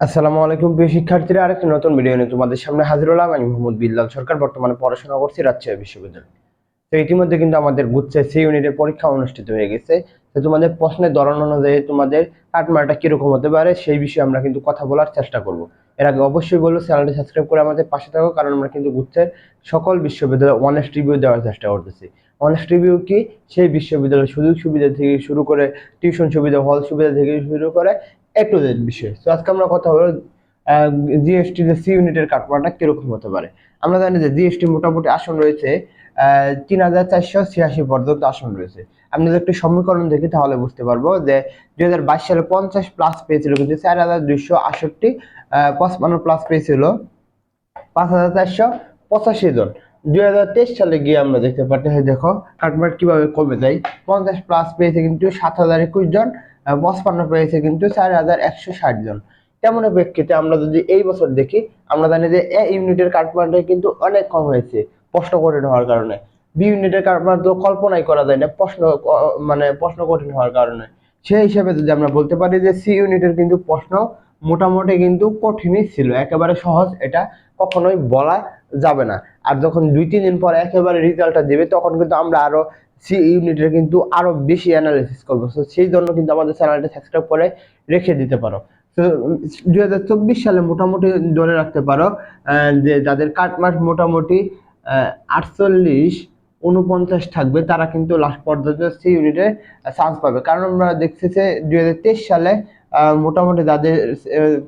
আসসালামু আলাইকুম, প্রিয় শিক্ষার্থীরা। আরেকটি নতুন ভিডিও নিয়ে তোমাদের সামনে হাজির হলাম। আমি মোহাম্মদ বিল্লাল সরকার, বর্তমানে পড়াশোনা করছি রাজশাহী বিশ্ববিদ্যালয়। তো ইতিমধ্যে কিন্তু আমাদের গুচ্ছে সি ইউনিটের পরীক্ষা অনুষ্ঠিত হয়ে গেছে। তো তোমাদের প্রশ্নের ধরন অনুযায়ী তোমাদের কাটমারটা কীরকম হতে পারে, সেই বিষয়ে আমরা কিন্তু কথা বলার চেষ্টা করব। এর আগে অবশ্যই বলব, চ্যানেলটি সাবস্ক্রাইব করে আমাদের পাশে থাকো, কারণ আমরা কিন্তু গুচ্ছের সকল বিশ্ববিদ্যালয়ে অনেস্ট রিভিউ দেওয়ার চেষ্টা করতেছি। অনেস্ট রিভিউ কি? সেই বিশ্ববিদ্যালয়ের সুযোগ সুবিধা থেকে শুরু করে টিউশন সুবিধা হল সুবিধা থেকে শুরু করে এ টু বিষয়। তো আজকে আমরা কথা বলব জিএসটি যে সি ইউনিটের কাটমাটা কীরকম হতে পারে। আমরা জানি যে জিএসটি মোটামুটি আসন রয়েছে তিন হাজার চারশো ছিয়াশি পর্যন্ত আসন রয়েছে। আপনি যদি একটি সমীকরণ দেখি তাহলে বুঝতে পারব যে দুই হাজার বাইশ সালে পঞ্চাশ প্লাস পেয়েছিল কিন্তু চার হাজার দুইশো আটষট্টি পঁচপান্ন প্লাস পেয়েছিল পাঁচ হাজার চারশো পঁচাশি জন। দুই হাজার তেইশ সালে গিয়ে আমরা দেখতে পাচ্ছি দেখো কাটমার্ট কীভাবে কমে যায়, পঞ্চাশ প্লাস পেয়েছে কিন্তু সাত হাজার একুশ জন। পঁচপান্ন পেয়েছে কিন্তু চার হাজার একশো ষাট জন। তেমন প্রেক্ষিতে আমরা যদি এই বছর দেখি, আমরা জানি যে এ ইউনিটের কাটমার্টে কিন্তু অনেক কম হয়েছে প্রশ্ন কঠিন হওয়ার কারণে। বি ইউনিটের কাটমার্ট তো কল্পনাই করা যায় না, প্রশ্ন মানে প্রশ্ন কঠিন হওয়ার কারণে। সেই হিসাবে যদি আমরা বলতে পারি যে সি ইউনিটের কিন্তু প্রশ্ন মোটামুটি কিন্তু কঠিনই ছিল, একেবারে সহজ এটা কখনোই বলা যাবে না। আর যখন দুই, তিন দিন পরে একেবারে রেজাল্টটা দেবে, তখন কিন্তু আমরা আরও সি ইউনিটের কিন্তু আরও বেশি অ্যানালিসিস করব। তো সেই জন্য কিন্তু আমাদের চ্যানেলটা সাবস্ক্রাইব করে রেখে দিতে পারো। তো চব্বিশ সালে মোটামুটি ধরে রাখতে পারো যে যাদের কাটমার্ক মোটামুটি আটচল্লিশ উনপঞ্চাশ থাকবে, তারা কিন্তু লাস্ট পর্যন্ত সি ইউনিটে চান্স পাবে। কারণ আমরা দেখছি যে দুই সালে মোটামুটি যাদের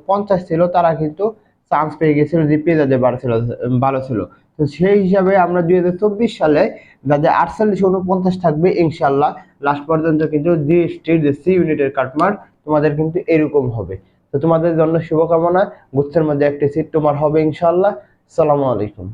পঞ্চাশ ছিল, তারা কিন্তু চান্স পেয়ে গেছিল যে যাদের ভালো ছিল ভালো ছিল তো সেই হিসাবে আমরা দুই হাজার চব্বিশ সালে যাদের আটচল্লিশ উনপঞ্চাশ থাকবে ইনশাল্লাহ লাস্ট পর্যন্ত কিন্তু জিএসটির যে সি ইউনিটের কাটমার তোমাদের কিন্তু এরকম হবে। তো তোমাদের জন্য শুভকামনা, গুচ্ছের মধ্যে একটি সিট তোমার হবে ইনশাল্লাহ সালামু আলাইকুম।